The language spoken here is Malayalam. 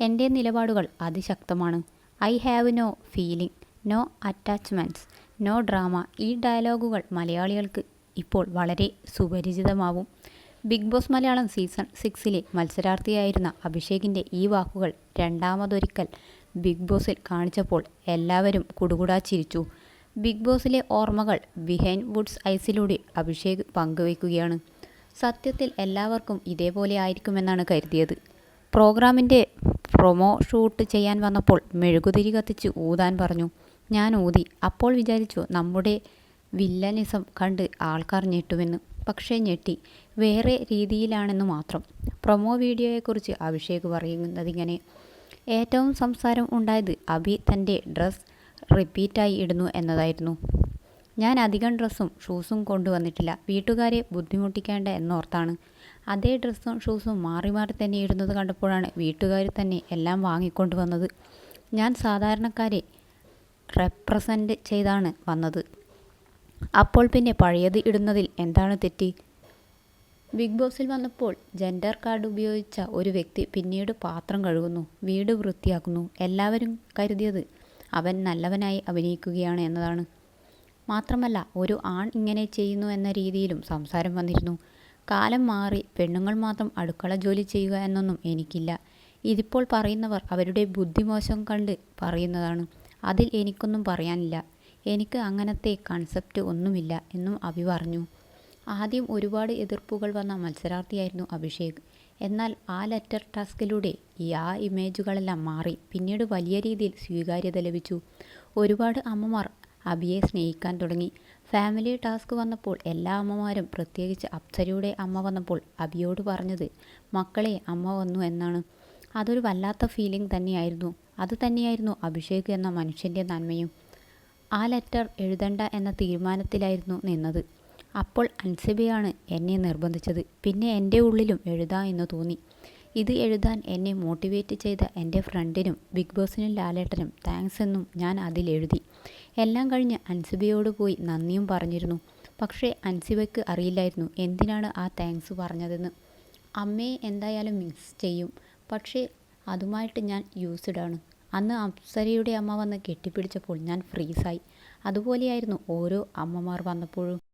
എന്റെ നിലപാടുകൾ അതിശക്തമാണ്. I have no feeling no attachments no drama ഈ ഡയലോഗുകൾ മലയാളികൾക്ക് ഇപ്പോൾ വളരെ സുപരിചിതമാവും. ബിഗ് ബോസ് മലയാളം സീസൺ സിക്സിലെ മത്സരാർത്ഥിയായിരുന്ന അഭിഷേകിന്റെ ഈ വാക്കുകൾ രണ്ടാമതൊരിക്കൽ ബിഗ് ബോസിൽ കാണിച്ചപ്പോൾ എല്ലാവരും കുടുകുടാ ചിരിച്ചു. ബിഗ് ബോസിലെ ഓർമ്മകൾ ബിഹൈൻഡ് വുഡ്സ് ഐസിലൂടെ അഭിഷേക് പങ്കുവയ്ക്കുകയാണ്. സത്യത്തിൽ എല്ലാവർക്കും ഇതേപോലെ ആയിരിക്കുമെന്നാണ് കരുതിയത്. പ്രോഗ്രാമിന്റെ പ്രൊമോ ഷൂട്ട് ചെയ്യാൻ വന്നപ്പോൾ മെഴുകുതിരി കത്തിച്ച് ഊതാൻ പറഞ്ഞു. ഞാൻ ഊതി. അപ്പോൾ വിചാരിച്ചു നമ്മുടെ വില്ലനിസം കണ്ട് ആൾക്കാർ ഞെട്ടുമെന്ന്. പക്ഷേ ഞെട്ടി. വേറെ രീതിയിലാണെന്ന് മാത്രം. പ്രൊമോ വീഡിയോയെക്കുറിച്ച് അഭിഷേക് പറയുന്നതിങ്ങനെ. ഏറ്റവും സംസാരം ഉണ്ടായത് അഭി തന്റെ ഡ്രസ്സ് റിപ്പീറ്റായി ഇടുന്നു എന്നതായിരുന്നു. ഞാൻ അധികം ഡ്രസ്സും ഷൂസും കൊണ്ടുവന്നിട്ടില്ല. വീട്ടുകാരെ ബുദ്ധിമുട്ടിക്കേണ്ട എന്നോർത്താണ്. അതേ ഡ്രസ്സും ഷൂസും മാറി മാറി തന്നെ ഇടുന്നത് കണ്ടപ്പോഴാണ് വീട്ടുകാർ തന്നെ എല്ലാം വാങ്ങിക്കൊണ്ട് വന്നത്. ഞാൻ സാധാരണക്കാരെ റെപ്രസെന്റ് ചെയ്താണ് വന്നത്. അപ്പോൾ പിന്നെ പഴയത് ഇടുന്നതിൽ എന്താണ് തെറ്റ്? ബിഗ് ബോസിൽ വന്നപ്പോൾ ജെൻഡർ കാർഡ് ഉപയോഗിച്ച ഒരു വ്യക്തി പിന്നീട് പാത്രം കഴുകുന്നു വീട് വൃത്തിയാക്കുന്നു എല്ലാവരും കരുതിയത് അവൻ നല്ലവനായി അഭിനയിക്കുകയാണ് എന്നതാണ്. മാത്രമല്ല ഒരു ആൺ ഇങ്ങനെ ചെയ്യുന്നു എന്ന രീതിയിലും സംസാരം വന്നിരുന്നു. കാലം മാറി പെണ്ണുങ്ങൾ മാത്രം അടുക്കള ജോലി ചെയ്യുക എന്നൊന്നും എനിക്കില്ല. ഇതിപ്പോൾ പറയുന്നവർ അവരുടെ ബുദ്ധിമോശം കണ്ട് പറയുന്നതാണ്. അതിൽ എനിക്കൊന്നും പറയാനില്ല. എനിക്ക് അങ്ങനത്തെ കൺസെപ്റ്റ് ഒന്നുമില്ല എന്നും അഭി പറഞ്ഞു. ആദ്യം ഒരുപാട് എതിർപ്പുകൾ വന്ന മത്സരാർത്ഥിയായിരുന്നു അഭിഷേക്. എന്നാൽ ആ ലെറ്റർ ടാസ്കിലൂടെ ഈ ആ ഇമേജുകളെല്ലാം മാറി. പിന്നീട് വലിയ രീതിയിൽ സ്വീകാര്യത ലഭിച്ചു. ഒരുപാട് അമ്മമാർ അബിയെ സ്നേഹിക്കാൻ തുടങ്ങി. ഫാമിലി ടാസ്ക് വന്നപ്പോൾ എല്ലാ അമ്മമാരും പ്രത്യേകിച്ച് അപ്സരയുടെ അമ്മ വന്നപ്പോൾ അബിയോട് പറഞ്ഞത് മക്കളെ അമ്മ വന്നു എന്നാണ്. അതൊരു വല്ലാത്ത ഫീലിംഗ് തന്നെയായിരുന്നു. അത് തന്നെയായിരുന്നു അഭിഷേക് എന്ന മനുഷ്യന്റെ നന്മയും. ആ ലെറ്റർ എഴുതണ്ട എന്ന തീരുമാനത്തിലായിരുന്നു നിന്നത്. അപ്പോൾ അൻസിബയാണ് എന്നെ നിർബന്ധിച്ചത്. പിന്നെ എന്റെ ഉള്ളിലും എഴുതാം എന്ന് തോന്നി. ഇത് എഴുതാൻ എന്നെ മോട്ടിവേറ്റ് ചെയ്ത എന്റെ ഫ്രണ്ടിനും ബിഗ് ബോസിനും ലാലേട്ടനും താങ്ക്സ് എന്നും ഞാൻ അതിൽ എഴുതി. എല്ലാം കഴിഞ്ഞ് അൻസിബയോട് പോയി നന്ദിയും പറഞ്ഞിരുന്നു. പക്ഷേ അൻസിബയ്ക്ക് അറിയില്ലായിരുന്നു എന്തിനാണ് ആ താങ്ക്സ് പറഞ്ഞതെന്ന്. അമ്മയെ എന്തായാലും മിസ് ചെയ്യും. പക്ഷേ അതുമായിട്ട് ഞാൻ യൂസ്ഡാണ് അന്ന് അപ്സരയുടെ അമ്മ വന്ന് കെട്ടിപ്പിടിച്ചപ്പോൾ ഞാൻ ഫ്രീസായി. അതുപോലെയായിരുന്നു ഓരോ അമ്മമാർ വന്നപ്പോഴും.